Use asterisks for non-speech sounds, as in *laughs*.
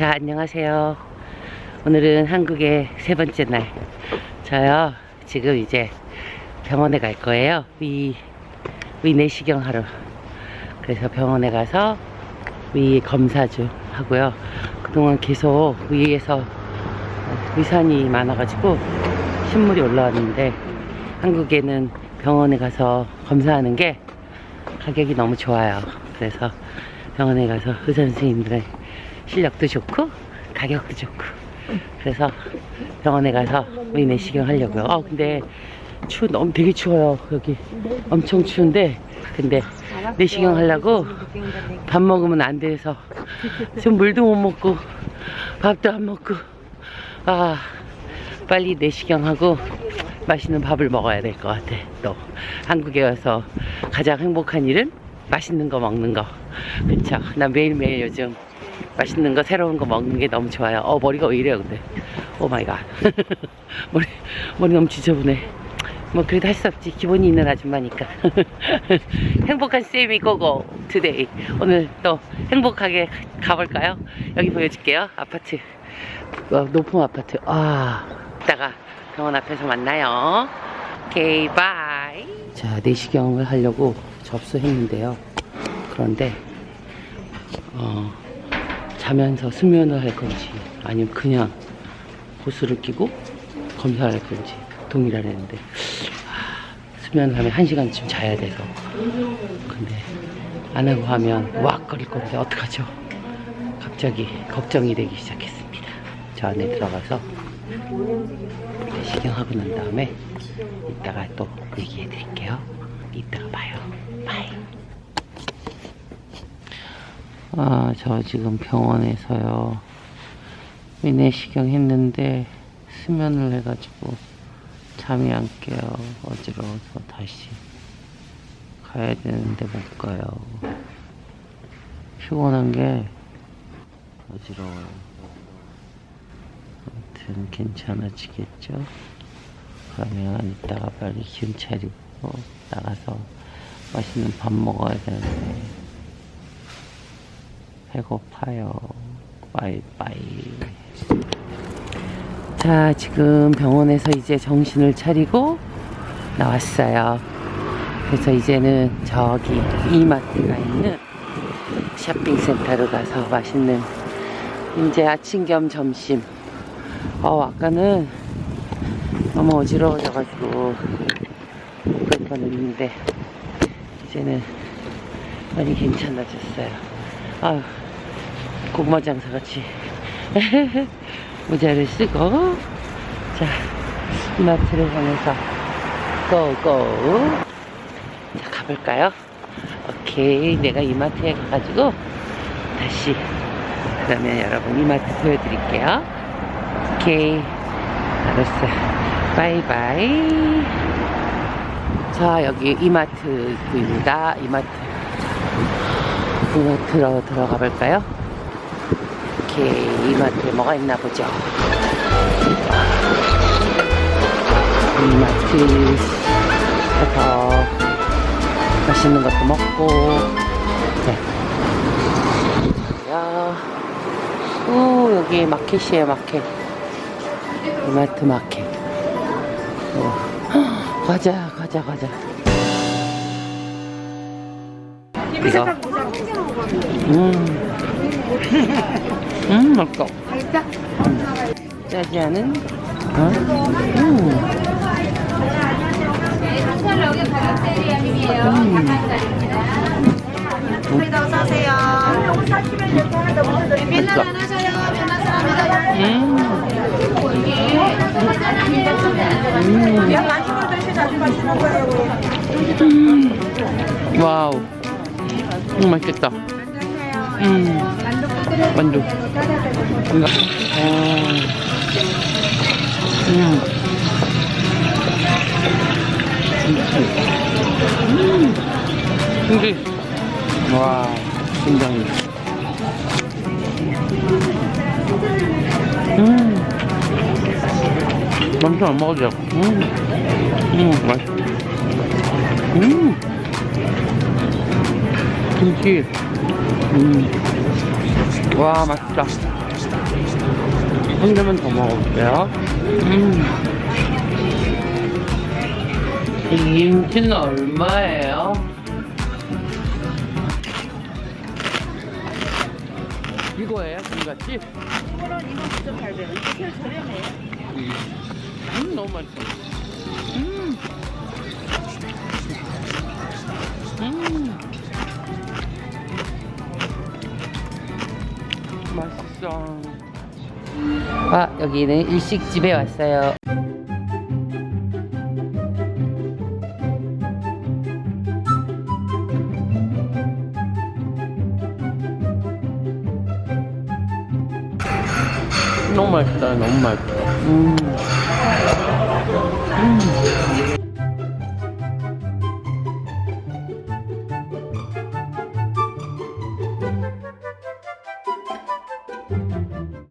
자, 안녕하세요. 오늘은 한국의 세 번째 날. 저요, 지금 이제 병원에 갈 거예요. 위, 위 내시경 하러. 그래서 병원에 가서 위 검사 좀 하고요. 그동안 계속 위에서 위산이 많아가지고 신물이 올라왔는데 한국에는 병원에 가서 검사하는 게 가격이 너무 좋아요. 그래서 병원에 가서 의사 선생님들의 실력도 좋고 가격도 좋고. 그래서 병원에 가서 위 내시경 하려고요. 아 근데 추 너무 되게 추워요 여기. 엄청 추운데. 근데 내시경 하려고 밥 먹으면 안 돼서 지금 물도 못 먹고 밥도 안 먹고. 아 빨리 내시경 하고 맛있는 밥을 먹어야 될 것 같아 또. 한국에 와서 가장 행복한 일은 맛있는 거 먹는 거. 그쵸? 난 매일매일 요즘 맛있는 거 새로운 거 먹는 게 너무 좋아요. 어 머리가 왜 이래요 근데? 오 마이 갓. *laughs* 머리 머리 너무 지저분해. 뭐 그래도 할 수 없지. 기본이 있는 아줌마니까. *laughs* 행복한 쌤이 고고 투데이 오늘 또 행복하게 가볼까요? 여기 보여줄게요. 아파트. 어, 높은 아파트. 아 이따가 병원 앞에서 만나요. 오케이 바이. 자 내시경을 하려고 접수했는데요. 그런데 어, 자면서 수면을 할 건지 아니면 그냥 호스를 끼고 검사를 할 건지 동일하랬는데 아, 수면을 하면 한 시간쯤 자야 돼서. 근데 안 하고 하면 왁 거릴 건데 어떡하죠? 갑자기 걱정이 되기 시작했습니다. 저 안에 들어가서 내시경하고 난 다음에 이따가 또 얘기해 드릴게요. 이따가 봐요. 바이 아, 저 지금 병원에서요. 위내시경 했는데 수면을 해가지고 잠이 안 깨요. 어지러워서 다시 가야 되는데 못 가요. 피곤한 게 어지러워요. 아무튼 괜찮아지겠죠? 그러면 이따가 빨리 기운 차리고 나가서 맛있는 밥 먹어야 되는데 배고파요. 빠이빠이. 자, 지금 병원에서 이제 정신을 차리고 나왔어요. 그래서 이제는 저기 이마트가 있는 쇼핑센터로 가서 맛있는 이제 아침 겸 점심. 어, 아까는 너무 어지러워져가지고 그럴 뻔했는데 이제는 많이 괜찮아졌어요. 아유, 고구마 장사 같이 *laughs* 모자를 쓰고 자 이마트를 향해서 고고 자 가볼까요? 오케이. 내가 이마트에 가가지고 다시 그러면 여러분 이마트 보여드릴게요. 오케이. 알았어요 바이바이 자 여기 이마트입니다. 이마트 이마트로 들어가 볼까요? 오케이 이마트에 뭐가 있나 보죠? 이마트에서 맛있는 것도 먹고 네. 야, 오 여기 마켓이에요 마켓. 이마트 마켓. 어. 헉, 과자 과자 과자. 이거 음. 음, 맛있어. 음. 짜지 않은? 어? 음. 맛있어. 음. 음. 음. 와우. 음, 맛있겠다. 음. 만두. 이거. 어. 음. 음. 근데, 와, 굉장히. 음. 엄청 안 먹어도 돼. 음. 음, 맛있어. 김치. 음. 와, 맛있다. 한 개만 더 먹어볼게요. 음. 이 김치는 얼마예요? 이거예요, 김같이? 이거는 이거 9,800원. 이게 제일 저렴해요. 음, 너무 맛있어. 음. 음. 맛있어. 아, 여기는 일식집에 왔어요. 너무 맛있다, 너무 맛있어. 음. 음.